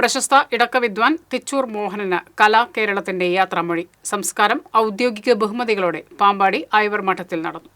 പ്രശസ്ത ഇടക്ക വിദ്വാൻ തിച്ചൂർ മോഹനന് കലാ കേരളത്തിന്റെ യാത്രാമൊഴി. സംസ്കാരം ഔദ്യോഗിക ബഹുമതികളോടെ പാമ്പാടി ഐവർ മഠത്തിൽ നടന്നു.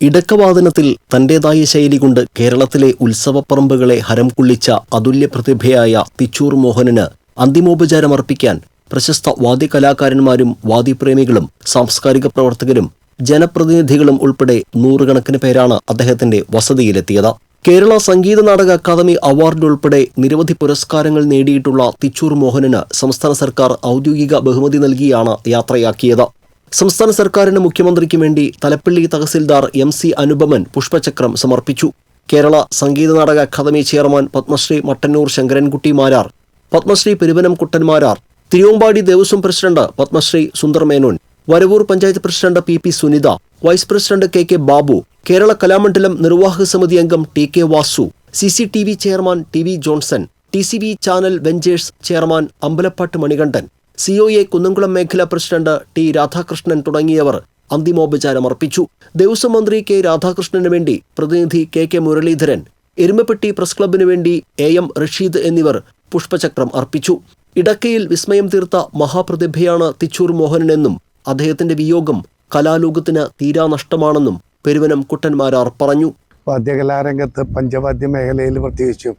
ഇടക്കവാദനത്തിൽ തന്റേതായ ശൈലി കൊണ്ട് കേരളത്തിലെ ഉത്സവപ്പറമ്പുകളെ ഹരം കൊള്ളിച്ച അതുല്യ പ്രതിഭയായ തിച്ചൂർ മോഹനന് അന്തിമോപചാരമർപ്പിക്കാൻ പ്രശസ്ത വാദ്യകലാകാരന്മാരും വാദ്യപ്രേമികളും സാംസ്കാരിക പ്രവർത്തകരും ജനപ്രതിനിധികളും ഉൾപ്പെടെ നൂറുകണക്കിന് പേരാണ് അദ്ദേഹത്തിന്റെ വസതിയിലെത്തിയത്. കേരള സംഗീത നാടക അക്കാദമി അവാർഡ് ഉൾപ്പെടെ നിരവധി പുരസ്കാരങ്ങൾ നേടിയിട്ടുള്ള തിച്ചൂർ മോഹനന് സംസ്ഥാന സർക്കാർ ഔദ്യോഗിക ബഹുമതി നൽകിയാണ് യാത്രയാക്കിയത്. സംസ്ഥാന സർക്കാരിന് മുഖ്യമന്ത്രിക്ക് വേണ്ടി തലപ്പള്ളി തഹസിൽദാർ എം സി അനുപമൻ പുഷ്പചക്രം സമർപ്പിച്ചു. Kerala Sangeetha Nataka academy chairman Padmashri Mattannur Sankarankutty Marar Padmashri Peruvanam Kuttanmarar Thiruvambadi Devaswom president Padmashri Sundar Menon Varavoor panchayat president P P Sunitha vice president K K Babu Kerala Kalamandalam നിർവാഹക സമിതി അംഗം T K Vasu C C T V chairman T V Johnson T C V channel ventures chairman Ambalappatt Manikandan C O A Kunnamkulam മേഖലാ president T Radhakrishnan തുടങ്ങിയവർ അന്തിമോപചാരം അർപ്പിച്ചു. ദേവസ്വം മന്ത്രി K രാധാകൃഷ്ണന് വേണ്ടി പ്രതിനിധി K K Muraleedharan Erumappetty press ക്ലബിനു വേണ്ടി A M Rasheed എന്നിവർ പുഷ്പചക്രം അർപ്പിച്ചു. ഇടക്കയിൽ വിസ്മയം തീർത്ത മഹാപ്രതിഭയാണ് തിച്ചൂർ മോഹനനെന്നും അദ്ദേഹത്തിന്റെ വിയോഗം കലാലോകത്തിന് തീരാനഷ്ടമാണെന്നും പെരുവനം കുട്ടന്മാരാർ പറഞ്ഞു. വാദ്യകലാരംഗത്ത് പഞ്ചവാദ്യ മേഖലയിൽ പ്രത്യേകിച്ചും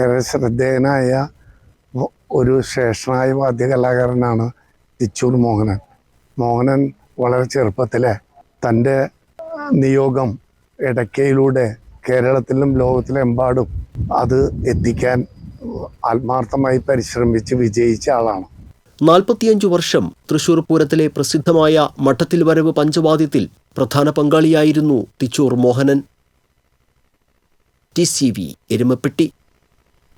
ഏറെ ശ്രദ്ധേയനായ ഒരു ശ്രേഷ്ഠനായ വാദ്യകലാകാരനാണ് തിച്ചൂർ മോഹനൻ. മോഹനൻ വളരെ ചെറുപ്പത്തിലെ തന്റെ നിയോഗം ഇടയ്ക്കയിലൂടെ കേരളത്തിലും ലോകത്തിലെമ്പാടും അത് എത്തിക്കാൻ ആത്മാർത്ഥമായി പരിശ്രമിച്ച് വിജയിച്ച ആളാണ്. നാൽപ്പത്തിയഞ്ചു വർഷം തൃശൂർ പൂരത്തിലെ പ്രസിദ്ധമായ മഠത്തിൽ വരവ് പഞ്ചവാദ്യത്തിൽ പ്രധാന പങ്കാളിയായിരുന്നു Thichur Mohanan. T C V Erumappetty.